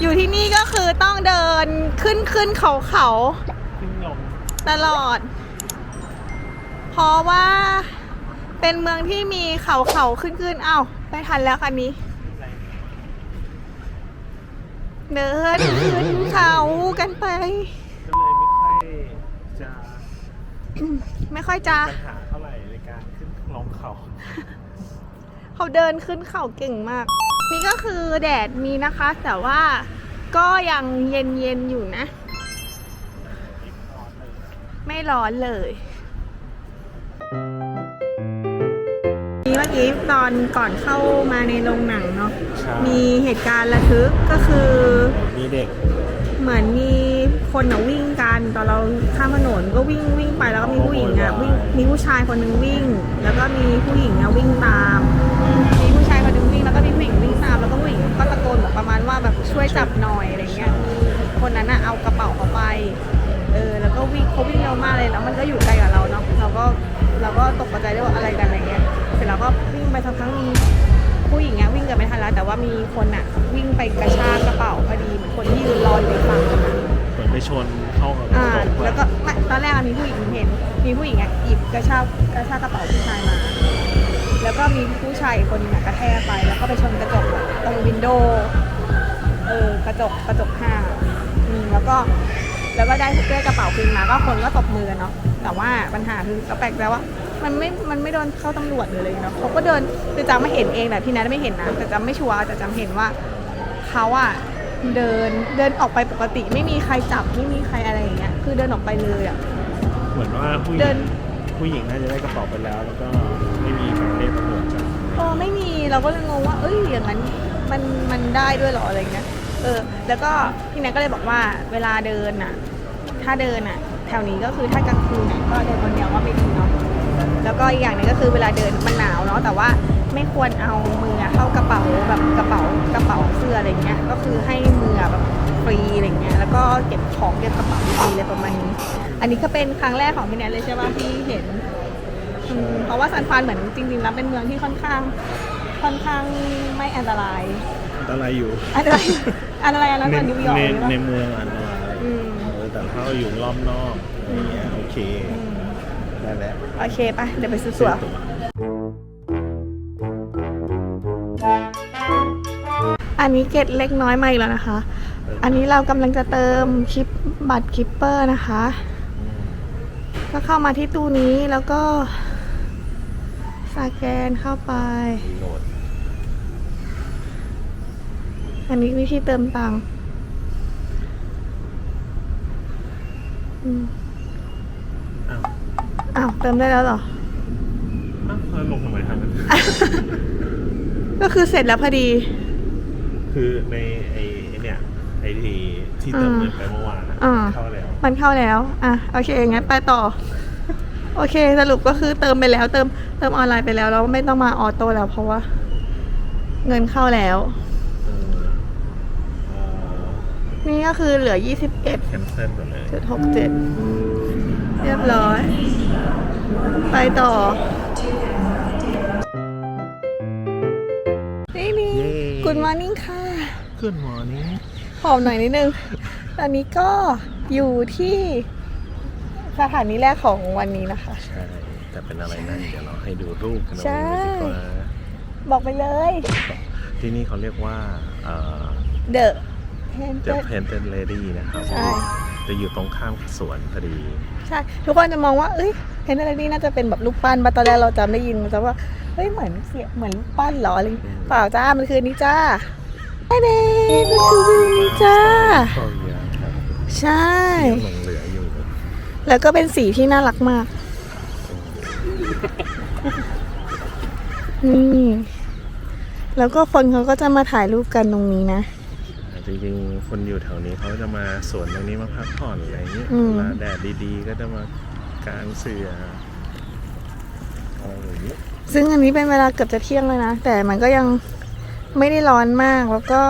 อยู่ที่นี่ก็คือต้องเดินขึ้นขึ้นเขาเขาขึ้นลงตลอด เพราะว่าเป็นเมืองที่มีเขาเขาขึ้นขึ้นเอ้าไม่ทันแล้วคันนี้อะไรเดินขึ้นเขากันไป ก็เลยไม่ค่อยจะไม่ค่อยจะ ปัญหาเท่าไหร่ในการขึ้นลงเขา เขาเดินขึ้นเขาเก่งมาก นี่ก็คือแดดมีนะคะ แต่ว่าก็ยังเย็นเย็นๆอยู่นะ ไม่ร้อนเลยนี่เมื่อกี้ตอนก่อนเข้ามาในโรงหนังเนาะใช่มีเหตุการณ์ระทึกก็คือมีเด็ก เหมือนมีคนอะวิ่งกันตอนเราข้ามถนนก็วิ่งวิ่งไปแล้วก็มีผู้หญิงอะวิ่งมีผู้ชายคนหนึงวิ่ง แล้วก็มีผู้หญิงอะวิ่งตามมี ก็วิ่งไปสักพักมีผู้หญิงอะวิ่งเกินไม่ทันแล้วแต่ว่ามีคนอะวิ่งไปกระชากกระเป๋าพอดีเหมือนคนที่ยืนรออยู่ในฝั่งนั้นอะเหมือนไปชนเข้ากับอ่าตรงแล้วก็ไม่ตอนแรกอะมีผู้หญิงเห็น มีผู้หญิงอะหยิบกระชากกระชากกระเป๋าผู้ชายมา แล้วก็มีผู้ชายอีกคนหนึงอะกระแทกไป แล้วก็ไปชนกระจกตรงวินโดว์เออกระจกกระจกห้างอืมแล้วก็แล้วก็ได้ได้กระเป๋าคืนมาก็คนก็ตบมือกันเนาะแต่ว่าปัญหาคือก็แปลกใจว่า มันไม่ มันไม่โดนเข้าตำรวจหรืออะไรเนาะเขาก็เดินคือจำไม่เห็นเองแต่พี่นัทไม่เห็นนะแต่จำไม่ชัวร์แต่จำเห็นว่าเขาอะเดินเดินออกไปปกติ ไม่มีใครจับไม่มีใครอะไรอย่างเงี้ยคือเดินออกไปเลยอะ เหมือนว่าผู้หญิเดิงนผู้หญิงน่าจะได้กระเป๋าไปแล้ว แล้วก็ไม่มีการเรียกตำรวจจับเออไม่มีเราก็เลยงงว่า เอ้ยอย่างนั้นมันมันได้ด้วยเหรออะไรเงี้ยเออ แล้วก็พี่แนทก็เลยบอกว่าเวลาเดินน่ะ ถ้าเดินน่ะ แถวนี้ก็คือถ้ากลางคืนน่ะก็เดินคนเดียวว่าไม่ดีเนาะ แล้วก็อีกอย่างหนึงก็คือเวลาเดินมันหนาวเนาะแต่ว่าไม่ควรเอามือเข้ากระเป๋าแบบกระเป๋ากระเป๋าเสื้ออะไรเงี้ยก็คือให้มือแบบฟรีอะไรเงี้ยแล้วก็เก็บของเก็บกระเป๋าฟรีเลยประมาณนี้อันนี้ก็เป็นครั้งแรกของพี่แนทเลยใช่ป่ะที่เห็นอืมเพราะว่าซานฟรานเหมือนจริงๆแล้วเป็นเมืองที่ค่อนข้าง ค่อนข้างไม่อันตรายอันตรายอยู่อันตรายอันตรายอันนั้นในกว่านิวยอร์กในเลยปะในเมืองอันตรายอืมเออแต่ถ้าเราอยู่รอบนอกอะไรเงี้ยโอเค อืมได้แล้วโอเคปะเดี๋ยวไปซื้อตั๋วอันนี้เกตเล็กน้อยมาอีกแล้วนะคะ อันนี้เรากำลังจะเติมคลิปบัตรคลิปเปอร์นะคะ ก็เข้ามาที่ตู้นี้แล้วก็สแกนเข้าไป อันนี้วิธีเติมตังค์อืม เติมได้แล้วเหรอ อ้าวแล้วลงทำไมทางนั้นก็คือเสร็จแล้วพอดี คือในไอ้ไอ้เนี่ยไอ้ที่ที่เติมเงินไปเมื่อวานนะอ่า เข้าแล้วมันเข้าแล้ว อะ โอเค งั้นไปต่อ โอเค สรุปก็คือเติมไปแล้ว เติม เติมออนไลน์ไปแล้ว แล้วไม่ต้องมาออโต้แล้ว เพราะว่า เงินเข้าแล้ว เออเอ่อนี่ก็คือเหลือ 21แคนเซิลหมดเลยจุดหกเจ็ดเรียบร้อย ไปต่อ นี่นี่เย้กุ d มอร์นิ่งค่ะ ขึ้นหมอนี้หอมหน่อยนิดนึง ตอนนี้ก็อยู่ที่สถานีแรกของวันนี้นะคะ ใช่แต่เป็นอะไรนั่นเดี๋ยวเราให้ดูรูปกันเอาใช่เองดีกว่าบอกไปเลย ที่นี่เขาเรียกว่าเอ่อ The The Painted Painted Lady นะครับ ใช่ จะอยู่ตรงข้ามกับสวนพอดีใช่ทุกคนจะมองว่าเอ้ยเพนเทอร์นี่น่าจะเป็นแบบรูปปั้นมาตอนแรกเราจำได้ยินแต่ว่าเฮ้ยเหมือนเสียเหมือนรูปปั้นเหรออะไรเปล่าจ้ามันคืออนนี้จ้าไอเดนมันคือวิวนี้จ้าโอ้ยครับใช่ ยังหลงเหลืออยู่แล้วก็เป็นสีที่น่ารักมาก นี่ แล้วก็คนเขาก็จะมาถ่ายรูปกันตรงนี้นะ จริงๆ คนอยู่แถวนี้เขาจะมาสวนตรงนี้มาพักผ่อนอะไรอย่างนี้อืม เวลาแดดดีๆ ก็จะมากางเสืออะไรอย่างนี้ซึ่งอันนี้เป็นเวลาเกือบจะเที่ยงเลยนะ แต่มันก็ยังไม่ได้ร้อนมากแล้วก็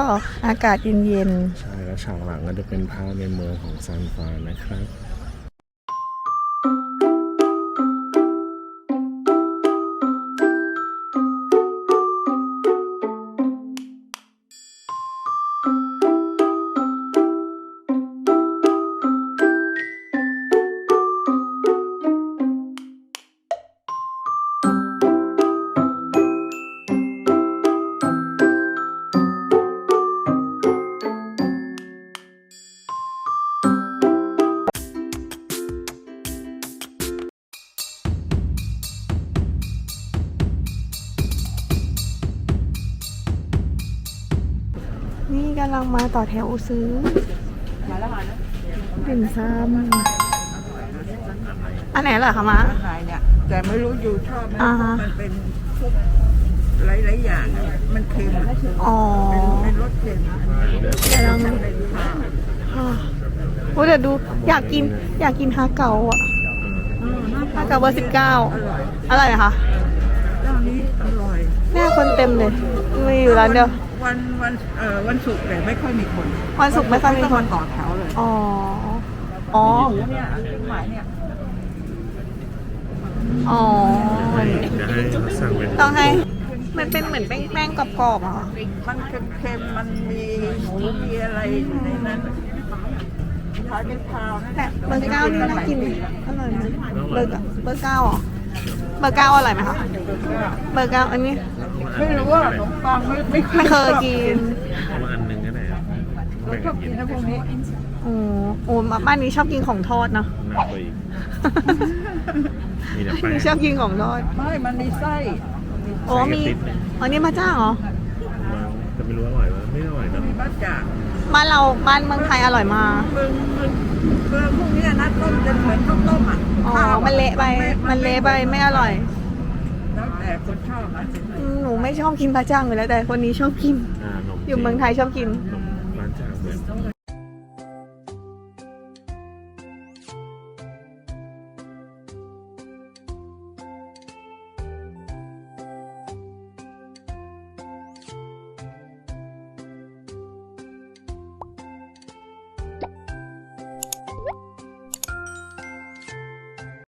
อากาศเย็นใช่แล้วฉากหลังก็จะเป็นภาพในเมืองของซานฟรานนะครับ งมาต่อแถวซื้อติ่มซำอันไหนเหรอคะมาขายเนี่ยแต่ไม่รู้อยู่ชอบไหมอ่าเพฮะราะมันเป็นพวกหลายๆอย่างอะมันเค็มเป็นอ๋อเป็นรสเค็มเดี๋ยวลองเป็นข้าวอ่าโอ้เดี๋ยวดูอยากกินอยากกินฮาเก๋าอะอืมน่าฮาเก๋าเบอร์สิบเก้าอร่อยอร่อยเหรอคะ เจ้านี้อร่อย แน่คนเต็มเลยมีอยู่ร้านเดียว วันวันเอ่อวันศุกร์แต่ไม่ค่อยมีคนวันศุกร์ไม่ค่อยมีคนต้องาต่อแถวเลยอ๋อ อ๋อหมูเนี่ยเครื่องหมายเนี่ยอ๋อ จะให้สั่งเป็นต้องให้ มันเป็นเหมือนแป้งๆกรอบๆอะมันเค็มๆมันมีหมูมีอะไรอยู่ในนั้นขายเป็นพาวนะแต่เบอร์เก้านี่น่ากินอร่อยไหมเบอร์เก้าเบอร์เก้าเหรอเบอร์เก้าอร่อยไหมคะ เบอร์เก้าอันนี้ ไม่รู้ว่าขนมปังไม่ไม่ไม่เคยกินเอามาอันหนึ่งก็ได้ครับเราแบ่งชกัอบนกิกินนนะพวกนี้โอ้โอ้บ้านนี้ชอบกินของทอดเนาะหนักไปอีกมีแต่แป้งชอบกินของทอด ไม่มันมีไส้อ๋อมีอ๋อนี่มาจ้างเหรอมั้งแต่ไม่รู้อร่อยไหมไม่อร่อยนะมีบ้าจ่างบ้านเราบ้านเมืองไทยอร่อยมาก เมืองเมืองเมืองพวกนี้นะต้มจะเหมือนข้าวต้มอะอ๋อ ข้าวมันเละไป มันเละไปไม่อร่อย แล้วแต่คนชอบอะอืมหนูไม่ชอบกินปลาจ้างอยู่แล้วแต่คนนี้ชอบกินอ่านมอยู่เมืองไทยชอบกินนมร้านจ่างเหมือน